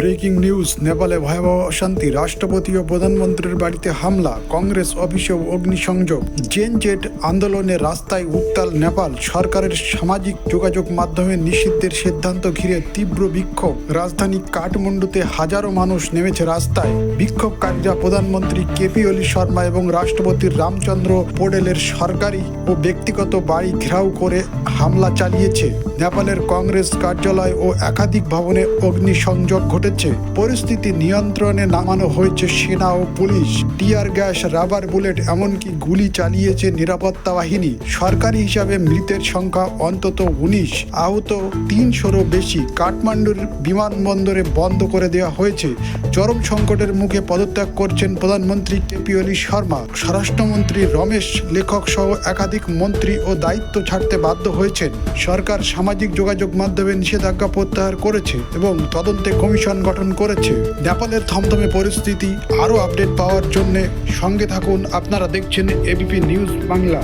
Breaking news, নেপালে ভয়াবহ অশান্তি, রাষ্ট্রপতি ও প্রধানমন্ত্রীর বাড়িতে হামলা, কংগ্রেস অফিসে অগ্নিসংযোগ জেন জেট আন্দোলনে রাস্তায় উত্তাল নেপাল, সরকারের সামাজিক যোগাযোগ মাধ্যমে নিষিদ্ধের সিদ্ধান্ত ঘিরে তীব্র বিক্ষোভ। রাজধানী কাঠমান্ডুতে হাজারো মানুষ নেমেছে রাস্তায়। বিক্ষোভকারীরা প্রধানমন্ত্রী কেপি অলি শর্মা এবং রাষ্ট্রপতি রামচন্দ্র পোডেলের সরকারি ও ব্যক্তিগত বাড়ি ঘেরাও করে হামলা চালিয়েছে। নেপালের কংগ্রেস কার্যালয় ও একাধিক ভবনে অগ্নিসংযোগ ঘটেছে পরিস্থিতি নিয়ন্ত্রণে নামানো হয়েছে সেনা ও police. Tear gas, rubber bullet, এমনকি গুলি চালিয়েছে নিরাপত্তা বাহিনী। সরকারি হিসাবে মৃতের সংখ্যা অন্তত উনিশ। আহত তিনশোরও বেশি। কাঠমান্ডুর বিমানবন্দরে বন্ধ করে দেওয়া হয়েছে। চরম সংকটের মুখে পদত্যাগ করছেন প্রধানমন্ত্রী কেপি ওলি শর্মা। স্বরাষ্ট্রমন্ত্রী রমেশ, লেখক সহ একাধিক মন্ত্রী ও দায়িত্ব ছাড়তে বাধ্য হয়েছেন। সরকার সামাজিক যোগাযোগ মাধ্যমে নিষেধাজ্ঞা প্রত্যাহার করেছে এবং তদন্তে কমিশন গঠন করেছে। নেপালের থমথমে পরিস্থিতি আরও আপডেট পাওয়ার জন্য সঙ্গে থাকুন। আপনারা দেখছেন এবিপি নিউজ বাংলা।